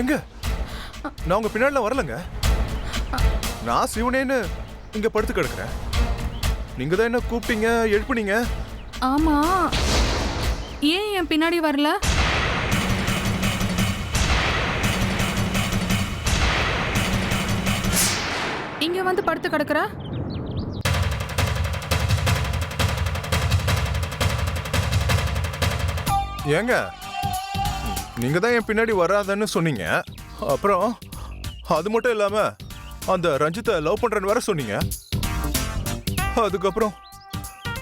எங்க? நான் உங்க பின்னாடிலாம் வரலங்க. நான் சிவனேன்னு இங்க படுத்து கிடக்குறேன். நீங்க தான் என்ன கூப்பிட்டீங்க எழுப்புனீங்க? ஆமா. ஏன் என் பின்னாடி வரல? இங்க வந்து படுத்து கிடக்குற? ஏங்க? நீங்க தான் என் பின்னாடி வராதன்னு சொன்னீங்க. அப்புறம் அது மட்டும் இல்லாம அந்த ரஞ்சித்தை லவ் பண்றேன்னு வேற சொன்னீங்க. அதுக்கப்புறம்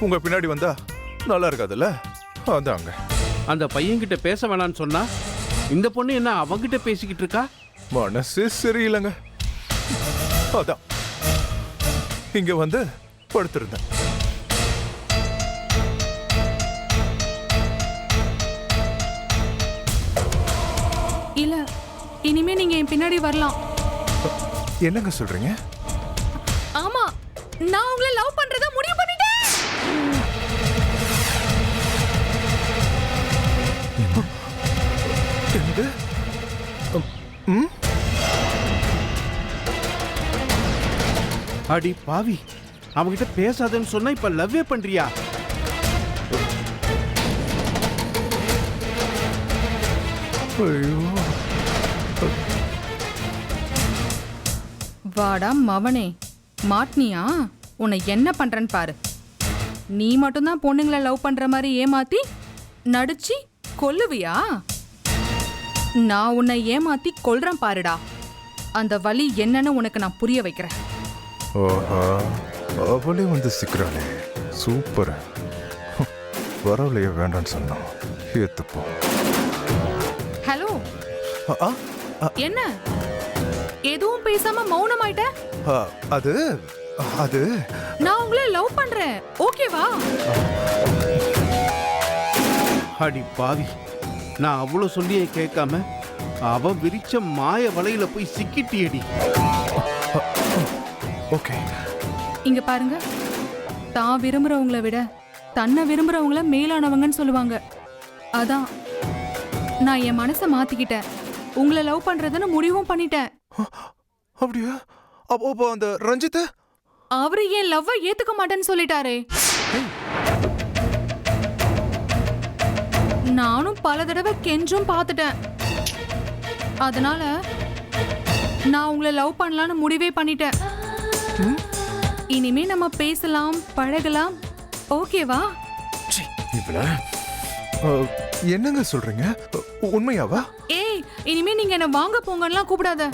உங்க பின்னாடி வந்தா நல்லா இருக்காதுல்ல? அதாங்க. அந்த பையன்கிட்ட பேச வேணாம்னு சொன்னா இந்த பொண்ணு என்ன அவங்கிட்ட பேசிக்கிட்டு இருக்கா? மனசு சரியில்லைங்க. அதான். இங்க வந்து படுத்திருந்தேன். இனிமே நீங்க என் பின்னாடி வரலாம். என்னங்க சொல்றீங்க? ஆமா நான் உங்களை லவ் பண்றத முடிவு பண்ணிட்டேன். என்னது? ம்? அடி பாவி அவங்கிட்ட பேசாதன்னு சொன்னா இப்ப லவ்வே பண்றியா? ஐயோ. வாடா மவனே. மாட்னியா உன்னை என்ன பண்றேன்னு பாரு. நீ மட்டும்தான் பொண்ணுங்களை லவ் பண்ற மாதிரி ஏமாத்தி நடிச்சு கொல்லுவியா? நான் உன்னை ஏமாத்தி கொல்றேன் பாருடா. அந்த வலி என்னன்னு உனக்கு நான் புரிய வைக்கிறேன். ஓஹா அவளே வந்து சிக்கிறாளே. சூப்பர். வரவளைய வேண்டாம்னு சொன்னோம். ஏத்துப்போம் ஹலோ. என்ன? எதுவும் பேசாம மௌனமாயிட்ட? ஆ, அது அது. நான் உங்களை லவ் பண்றேன். ஓகேவா அடி பாவி. நான் அவ்வளவு சொல்லியே கேட்காம அவன் விரிச்ச மாய வலையில போய் சிக்கிட்டியடி. ஓகே இங்க பாருங்க. தான் விரும்புறவங்கள விட தன்னை விரும்புறவங்கள மேலானவங்கன்னு சொல்லுவாங்க. அதான் நான் என் மனசை மாத்திக்கிட்டேன். உங்களை லவ் பண்றதுன்னு முடிவும் பண்ணிட்டேன். அப்படியா? அப்போ அப்போ அந்த ரஞ்சித் அவரு என் லவ்வை ஏத்துக்க மாட்டேன்னு சொல்லிட்டாரே. நானும் பல தடவை கெஞ்சும் பார்த்துட்டேன். அதனால நான் உங்களை லவ் பண்ணலான்னு முடிவே பண்ணிட்டேன். இனிமே நம்ம பேசலாம் பழகலாம். ஓகேவா? என்னங்க சொல்றீங்க? உண்மையாவா? ஏய் இனிமே நீங்க என்ன வாங்க போங்கலாம் கூப்பிடாத.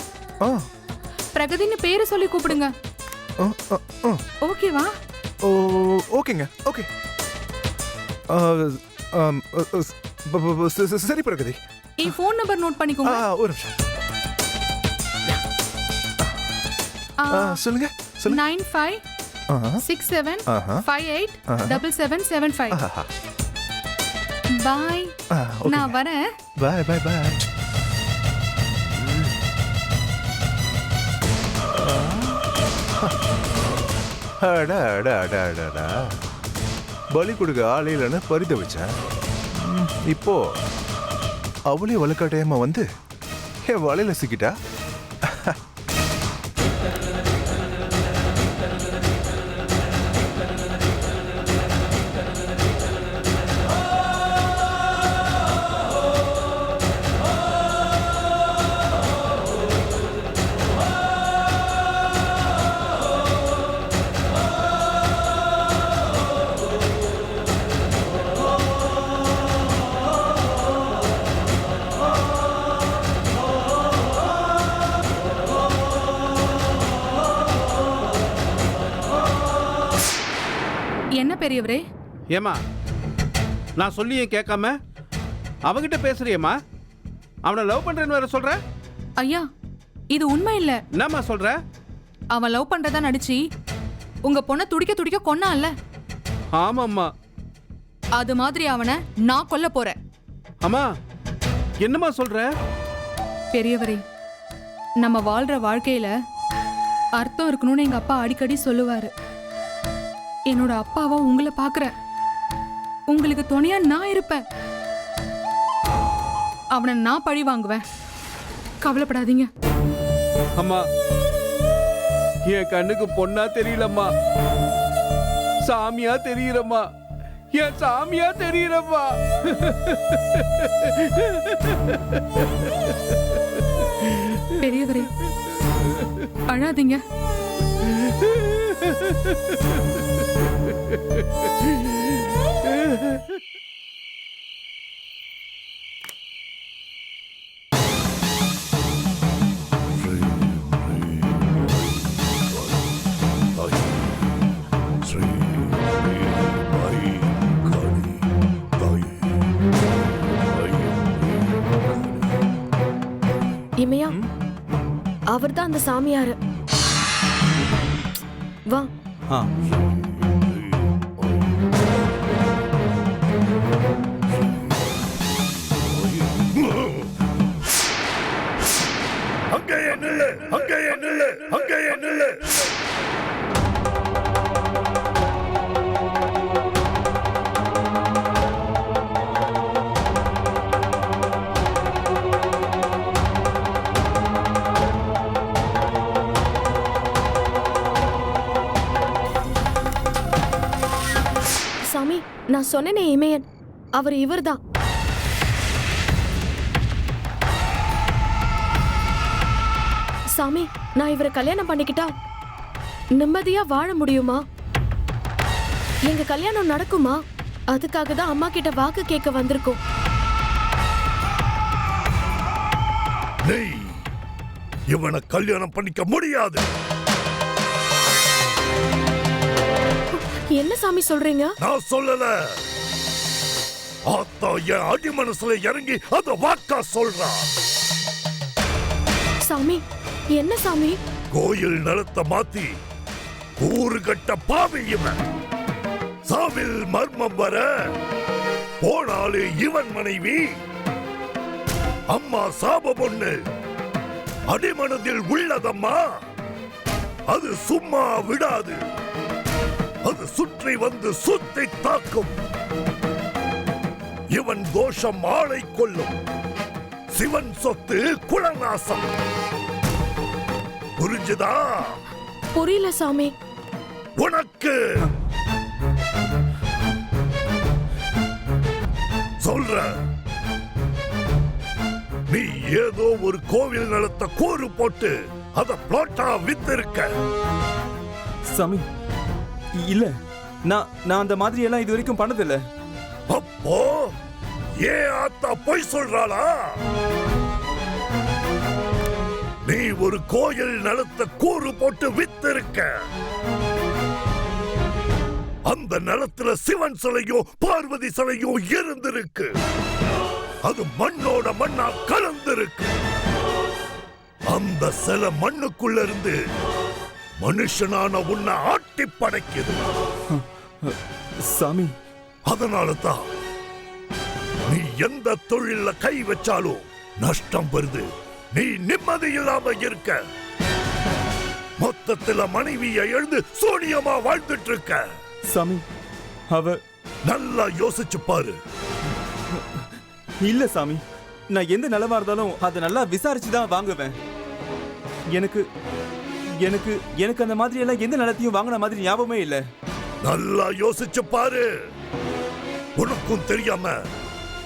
பிரகதின்னு பேரு சொல்லி கூப்பிடுங்க. ஓகேவா ஓ ஓகேங்க ஓகே. சரி பிரகதி. என் ஃபோன் நம்பர் நோட் பண்ணிக்கோங்க. ஒரு நிமிஷம். சொல்லுங்க சொல்லுங்க. Nine five six seven. Five eight. Double seven seven five. Bye. நான் வரேன். பாய் பாய் பாய் அடா அடா அடா அடாடா பலி கொடுக்க ஆள் இல்லைன்னு பரித வச்சேன் இப்போ அவளே வலுக்காட்டையம்மா வந்து என் வலையில் சிக்கிட்டா பெரியவரே? ஏமா நான் சொல்லியே கேட்காம அவகிட்ட பேசுறியேம்மா. அவனை லவ் பண்றேன்னு வேற சொல்ற? ஐயா இது உண்மை இல்ல. என்னம்மா சொல்ற? அவன் லவ் பண்றதா நடிச்சு உங்க பொண்ணை துடிக்க துடிக்க கொன்னான்ல. ஆமாம்மா. அது மாதிரி அவனை நான் கொல்ல போறேன். அம்மா என்னம்மா சொல்ற? பெரியவரே நம்ம வாழ்ற வாழ்க்கையில அர்த்தம் இருக்கணும்னு எங்க அப்பா அடிக்கடி சொல்லுவாரு. என்னோட அப்பாவா உங்களை பார்க்கறேன். உங்களுக்கு துணையா நான் இருப்பேன். அவனை நான் பழி வாங்குவேன். கவலைப்படாதீங்க. அம்மா என் கண்ணுக்கு பொண்ணா தெரியலம்மா. சாமியா தெரியுறம்மா என் சாமியா தெரியுறம்மா பெரியவரே அழாதீங்க. இமையா அவர்தான் அந்த சாமியாரு வா நில்லு அங்கேயே நில்லு அங்கேயே நில்லு. சாமி நான் சொன்னேனே இமயன். அவர் இவர்தான். சாமி நான் இவரை கல்யாணம் பண்ணிக்கிட்டா நிம்மதியா வாழ முடியுமா? எங்க கல்யாணம் நடக்குமா? அதுக்காக தான் அம்மா கிட்ட வாக்கு கேட்க வந்திருக்கோம். இவனை கல்யாணம் பண்ணிக்க முடியாது. என்ன சாமி சொல்றீங்க? நான் சொல்லல. ஆத்தா என் அடி மனசுல இறங்கி அந்த வாக்கா சொல்றா. சாமி என்ன சாமி? கோயில் நிலத்தை மாத்தி கூறு கட்ட பாவி இவன். சாவில் மர்மம் வர போனாலே இவன் மனைவி. அம்மா சாப பொண்ணு. அடிமனதில் உள்ளதம்மா. அது சும்மா விடாது. அது சுற்றி வந்து சுத்தி தாக்கும். இவன் தோஷம் ஆளை கொல்லும். சிவன் சொத்து குலநாசம். புரிஞ்சுதா? புரியல சாமி. உனக்கு சொல்ற. நீ ஏதோ ஒரு கோவில் நிலத்தை கூறு போட்டு அத பிளாட்டா வித்திருக்க. சாமி இல்ல நான் நான் அந்த மாதிரி எல்லாம் இது வரைக்கும் பண்ணதில்ல. அப்போ ஏன் ஆத்தா பொய் சொல்றாளா? ஒரு கோயில் நிலத்தை கூறு போட்டு வித்திருக்க. அந்த நிலத்துல சிவன் சிலையும் பார்வதி சிலையும் இருந்திருக்கு. அது மண்ணோட மண்ணா கலந்திருக்கு. அந்த சில மண்ணுக்குள்ள இருந்து மனுஷனான உன்னை ஆட்டி படைக்குது. சாமி. அதனால தான் நீ எந்த தொழில கை வச்சாலும் நஷ்டம் வருது. நீ நிம்மதி இல்லாம இருக்க. மொத்தத்துல மனைவியை எழுந்து சூனியமா வாழ்ந்துட்டு இருக்க சாமி அவ நல்லா யோசிச்சு பாரு. இல்ல சாமி நான் எந்த நிலவா இருந்தாலும் அதை நல்லா விசாரிச்சு தான் வாங்குவேன். எனக்கு எனக்கு எனக்கு அந்த மாதிரி எல்லாம் எந்த நிலத்தையும் வாங்கின மாதிரி ஞாபகமே இல்ல. நல்லா யோசிச்சு பாரு. உனக்கும் தெரியாம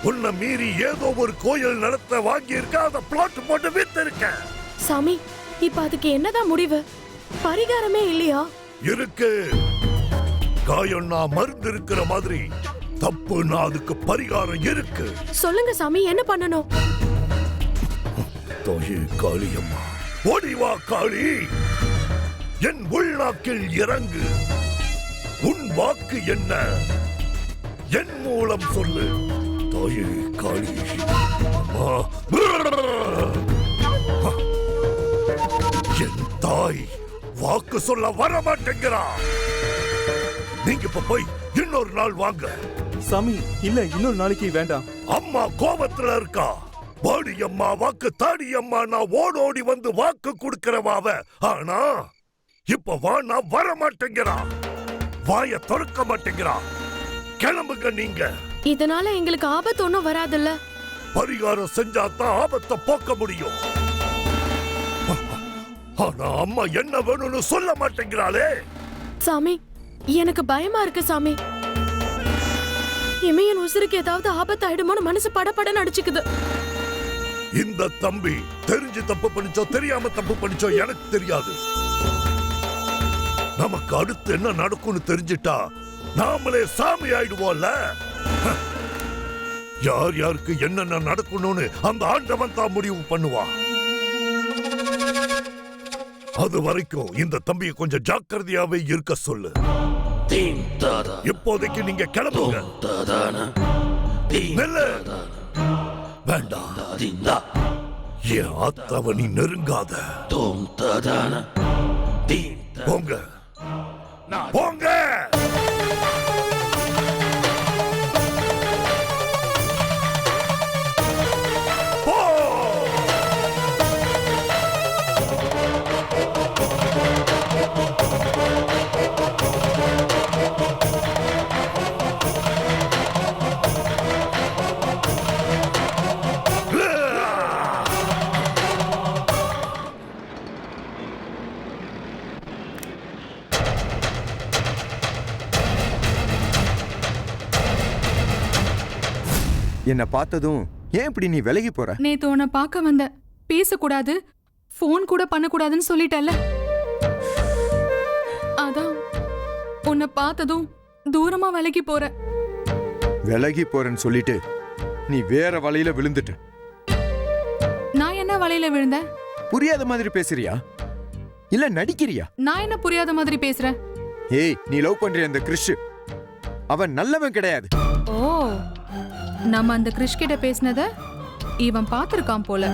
உன்னை மீறி ஏதோ ஒரு கோயில் நிலத்தை வாங்கி இருக்க அதை பிளாட் போட்டு வித்து இருக்க சாமி இப்ப அதுக்கு என்னதான் முடிவு? பரிகாரமே இல்லையா? இருக்கு. காயம்னா மருந்து இருக்கிற மாதிரி தப்புன்னா அதுக்கு பரிகாரம் இருக்கு. சொல்லுங்க சாமி என்ன பண்ணணும்? தோயி காளியம்மா ஓடி வா காளி. என் உள்நாக்கில் இறங்கு. உன் வாக்கு என்ன? என் மூலம் சொல்லு. காளி அம்மா என் தாய் வாக்கு சொல்ல வர மாட்டேங்கிறா நீங்க இப்ப போய் இன்னொரு நாள் வாங்க சாமி இல்ல இன்னொரு நாளைக்கு வேண்டாம் அம்மா கோபத்துல இருக்கா வாடியம்மா வாக்கு தாடியம்மா நான் ஓடோடி வந்து வாக்கு கொடுக்கிறவாவ ஆனா இப்ப வா நான் வர மாட்டேங்கிறா வாய திறக்க மாட்டேங்கிறா கிளம்புங்க நீங்க இதனால எங்களுக்கு ஆபத்து ஒன்றும் வராதுல்ல. பரிகாரம் செஞ்சா தான் ஆபத்தை போக்க முடியும். ஆனா அம்மா என்ன வேணும்னு சொல்ல மாட்டேங்கிறாளே. சாமி எனக்கு பயமா இருக்கு சாமி. இமையன் உசுருக்கு ஏதாவது ஆபத்து ஆயிடுமோன்னு மனசு படபட நடிச்சுக்குது இந்த தம்பி தெரிஞ்சு தப்பு பண்ணிச்சோ தெரியாம தப்பு பண்ணிச்சோ எனக்கு தெரியாது. நமக்கு அடுத்து என்ன நடக்கும்னு தெரிஞ்சிட்டா நாமளே சாமி ஆயிடுவோம்ல. யார் யாருக்கு என்னென்ன நடக்கணும்னு அந்த ஆண்டவன் தான் முடிவு பண்ணுவான். அது வரைக்கும் இந்த தம்பியை கொஞ்சம் ஜாக்கிரதையாவே இருக்க சொல்லு. இப்போதைக்கு நீங்க கிளம்புங்க. வேண்டாம். என் ஆத்தாவை நீ நெருங்காத. போங்க. போங்க. என்னை பார்த்ததும் ஏன் இப்படி நீ விலகி போற? நேத்து உன்னை பார்க்க வந்த. பேசக்கூடாது. ஃபோன் கூட பண்ணக்கூடாதுன்னு சொல்லிட்டல்ல. அதான். உன்னை பார்த்ததும் தூரமா விலகி போற. விலகி போறேன்னு சொல்லிட்டு நீ வேற வலையில விழுந்துட்ட. நான் என்ன வலையில விழுந்தேன்? புரியாத மாதிரி பேசுறியா? இல்ல நடிக்கிறியா? நான் என்ன புரியாத மாதிரி பேசுறேன்? ஏய் நீ லவ் பண்ற அந்த கிறிஷ்? அவன் நல்லவன் கிடையாது. ஓ. நம்ம அந்த கிறிஷ் கிட்ட பேசினத இவன் பார்த்திருக்கான் போல.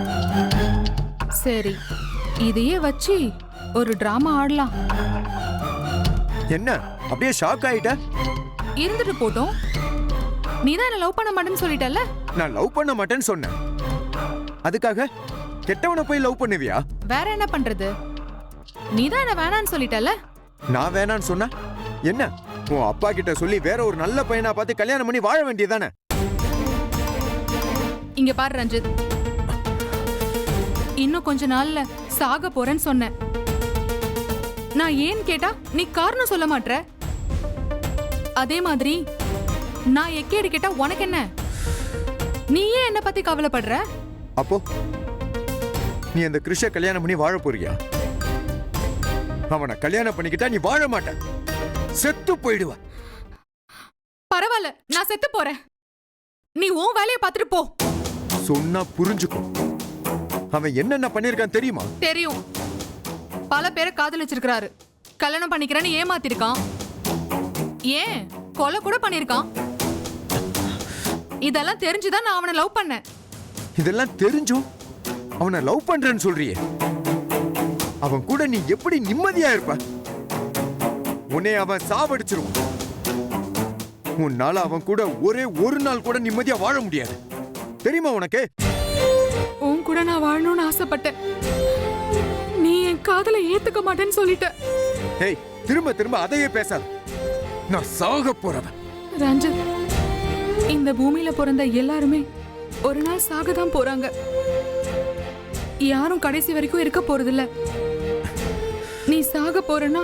சரி இதையே வச்சு ஒரு டிராமா ஆடலாம். என்ன? அப்படியே ஷாக் ஆயிட்ட? இருந்துட்டு போட்டோம். நீ தான் என்ன லவ் பண்ண மாட்டேன்னு சொல்லிட்டல்ல? நான் லவ் பண்ண மாட்டேன்னு சொன்னேன். அதுக்காக கெட்டவனை போய் லவ் பண்ணுவியா? வேற என்ன பண்றது? நீ தான் என்ன வேணான்னு சொல்லிட்டல்ல? நான் வேணான்னு சொன்னா என்ன? உன் அப்பா கிட்ட சொல்லி வேற ஒரு நல்ல பையனா பார்த்து கல்யாணம் பண்ணி வாழ வேண்டியதானே இங்க பாரு ரஞ்சித். இன்னும் கொஞ்ச நாள்ல சாக போறேன்னு சொன்னேன். நான் ஏன் கேட்டா நீ காரணம் சொல்ல மாட்ற? அதே மாதிரி நான் எக்கேடு கேட்டா உனக்கு என்ன? நீ ஏன் என்ன பத்தி கவலைப்படுற? அப்போ நீ அந்த கிறிஷ கல்யாணம் பண்ணி வாழ போறியா? அவனை கல்யாணம் பண்ணிக்கிட்டா நீ வாழ மாட்ட. செத்து போயிடுவ. பரவாயில்ல நான் செத்து போறேன். நீ உன் வேலையை பார்த்துட்டு போ. சொன்னா புரிஞ்சுக்கும். அவன் என்னென்ன பண்ணிருக்கான் தெரியுமா? தெரியும். பல பேரை காதலிச்சிருக்கிறாரு. கல்யாணம் பண்ணிக்கிறேன்னு ஏமாத்திருக்கான். ஏன்? கொலை கூட பண்ணிருக்கான். இதெல்லாம் தெரிஞ்சுதான் நான் அவனை லவ் பண்ணேன். இதெல்லாம் தெரிஞ்சும் அவனை லவ் பண்றேன்னு சொல்றியே. அவன் கூட நீ எப்படி நிம்மதியா இருப்ப? உன்னை அவன் சாவடிச்சிருவான். உன்னால அவன் கூட ஒரே ஒரு நாள் கூட நிம்மதியா வாழ முடியாது. தெரியுமா உனக்கு? உன் கூட நான் வாழணும்னு ஆசைப்பட்டேன். நீ என் காதலை ஏத்துக்க மாட்டேன்னு சொல்லிட்ட. ஏய் திரும்ப திரும்ப அதையே பேசாத. நான் சாக போறவன். ரஞ்சித் இந்த பூமியில பிறந்த எல்லாருமே ஒரு நாள் சாக தான் போறாங்க. யாரும் கடைசி வரைக்கும் இருக்க போறதில்ல. நீ சாக போறனா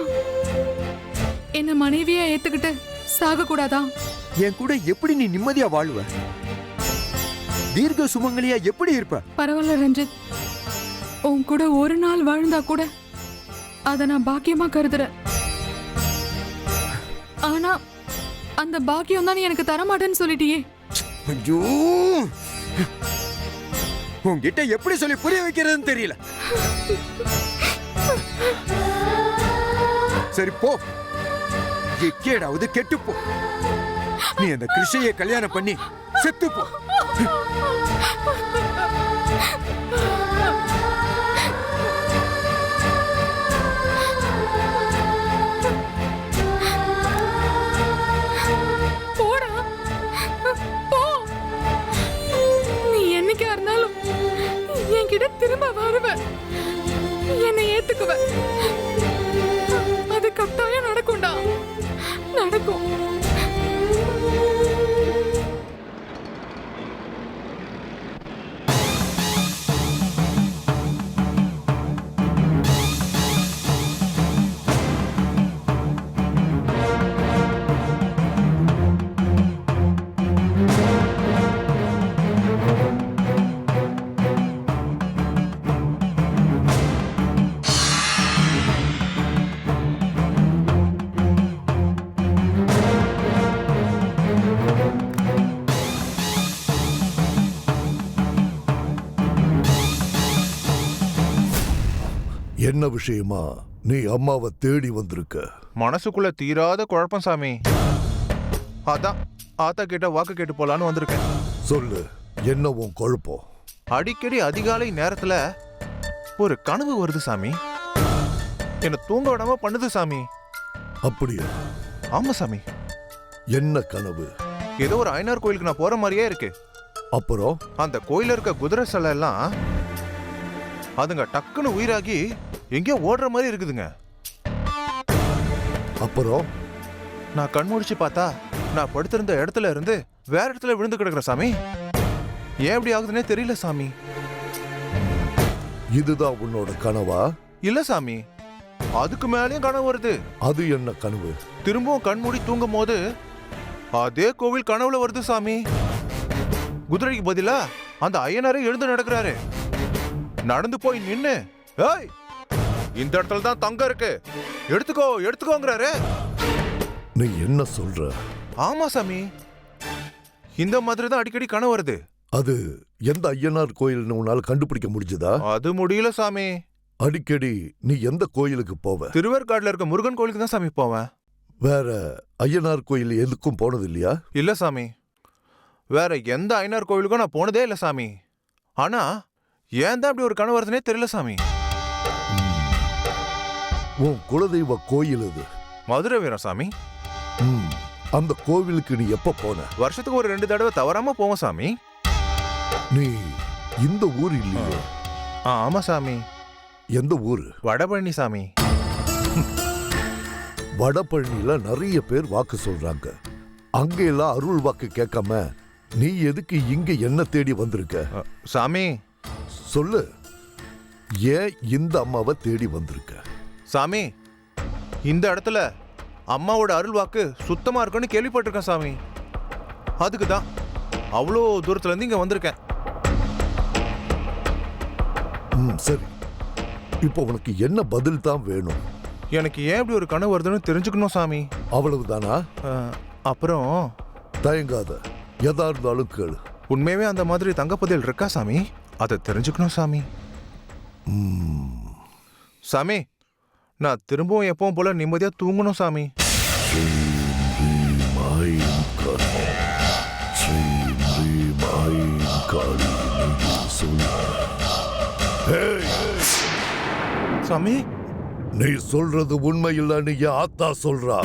என்ன மனைவியா ஏத்துக்கிட்டு சாக கூடாதா என் கூட எப்படி நீ நிம்மதியா வாழுவ? தீர்க்க சுமங்கலியா எப்படி இருப்ப? பரவாயில்ல ரஞ்சித். உன் கூட ஒரு நாள் வாழ்ந்தா கூட அத நான் பாக்கியமா கருதுறேன். ஆனா அந்த பாக்கியம் தான் நீ எனக்கு தர மாட்டேன்னு சொல்லிட்டியே. ஐயோ! உன்கிட்ட எப்படி சொல்லி புரிய வைக்கிறதுன்னு தெரியல. சரி போ. எக்கேடாவது கெட்டு போ. நீ அந்த கிருஷ்ணைய கல்யாணம் பண்ணி செத்து போ. போடா. போ. நீ என்னைக்கா இருந்தாலும் என்கிட்ட திரும்ப வருவ. என்னை ஏத்துக்குவ. என்ன விஷயமா? நீ அம்மாவை தேடி வந்திருக்க. மனசுக்குள்ள தீராத குழப்பம் சாமி. அதான் ஆத்தா கிட்ட வாக்கு கேட்டு போலான்னு வந்திருக்கேன். சொல்லு என்ன உன் குழப்பம்? அடிக்கடி அதிகாலை நேரத்துல ஒரு கனவு வருது சாமி. என்ன தூங்க விடாம பண்ணுது சாமி. அப்படியா? ஆமா சாமி. என்ன கனவு? ஏதோ ஒரு ஐநார் கோயிலுக்கு நான் போற மாதிரியே இருக்கு. அப்புறம்? அந்த கோயில்ல இருக்க குதிரை சிலை எல்லாம் அதுங்க டக்குன்னு உயிராகி எங்கேயோ ஓடுற மாதிரி இருக்குதுங்க. அப்புறம்? நான் கண் முழிச்சு பார்த்தா நான் படுத்திருந்த இடத்துல இருந்து வேற இடத்துல விழுந்து கிடக்குற சாமி. ஏன் இப்படி ஆகுதுன்னே தெரியல சாமி. இதுதான் உன்னோட கனவா? இல்ல சாமி. அதுக்கு மேலேயும் கனவு வருது. அது என்ன கனவு? திரும்பவும் கண் மூடி தூங்கும் போது அதே கோவில் கனவுல வருது சாமி. குதிரைக்கு பதிலா அந்த ஐயனாரே எழுந்து நடக்கிறாரு. நடந்து போய் நின்னு. ஏய் இந்த இடத்துல தான் தங்கம் இருக்கு. எடுத்துக்கோ எடுத்துக்கோங்கிறாரு. நீ என்ன சொல்ற? ஆமா சாமி. இந்த மாதிரி தான் அடிக்கடி கனவு வருது. அது எந்த ஐயனார் கோயில்னு உன்னால கண்டுபிடிக்க முடிஞ்சதா? அது முடியல சாமி. அடிக்கடி நீ எந்த கோயிலுக்கு போவ? திருவேற்காடுல இருக்க முருகன் கோயிலுக்கு தான் சாமி போவேன். வேற ஐயனார் கோயில் எதுக்கும் போனது இல்லையா இல்ல சாமி. வேற எந்த ஐநார் கோவிலுக்கும் நான் போனதே இல்ல சாமி. ஆனா ஏன் தான் இப்படி ஒரு கனவு வருதுன்னே தெரியல சாமி. உன் குலதெய்வ கோயில் இது மதுரை வீரம் சாமி. ம், அந்த கோவிலுக்கு நீ எப்ப போன? வருஷத்துக்கு ஒரு ரெண்டு தடவை தவறாம போவோம் சாமி. நீ இந்த ஊர் இல்லையே? ஆ, ஆமா சாமி. எந்த ஊரு? வடபழனி சாமி. வடபழனில நிறைய பேர் வாக்கு சொல்றாங்க. அங்க எல்லாம் அருள் வாக்கு கேட்காம நீ எதுக்கு இங்க என்ன தேடி வந்திருக்க? அ, சாமி சொல்லு. ஏன் இந்த அம்மாவை தேடி வந்திருக்க? சாமி இந்த இடத்துல அம்மாவோட அருள் வாக்கு சுத்தமா இருக்குன்னு கேள்விப்பட்டிருக்கேன் சாமி. அதுக்கு தான் அவ்வளோ தூரத்துல இருந்து இங்க வந்திருக்கேன். ம் சரி. இப்போ உனக்கு என்ன பதில் தான் வேணும்? எனக்கு ஏன் இப்படி ஒரு கனவு வருதுன்னு தெரிஞ்சுக்கணும் சாமி. அவ்வளவுதானா? அ, அப்புறம் தயங்காத. எதா இருந்தாலும் கேளு. உண்மையாவே அந்த மாதிரி தங்கப்பதில் இருக்கா சாமி? அதை தெரிஞ்சுக்கணும் சாமி. சாமி நான் திரும்பவும் எப்பவும் போல நிம்மதியா தூங்கணும் சாமி. சாமி நீ சொல்றது உண்மை இல்லைன்னு என் ஆத்தா சொல்றா?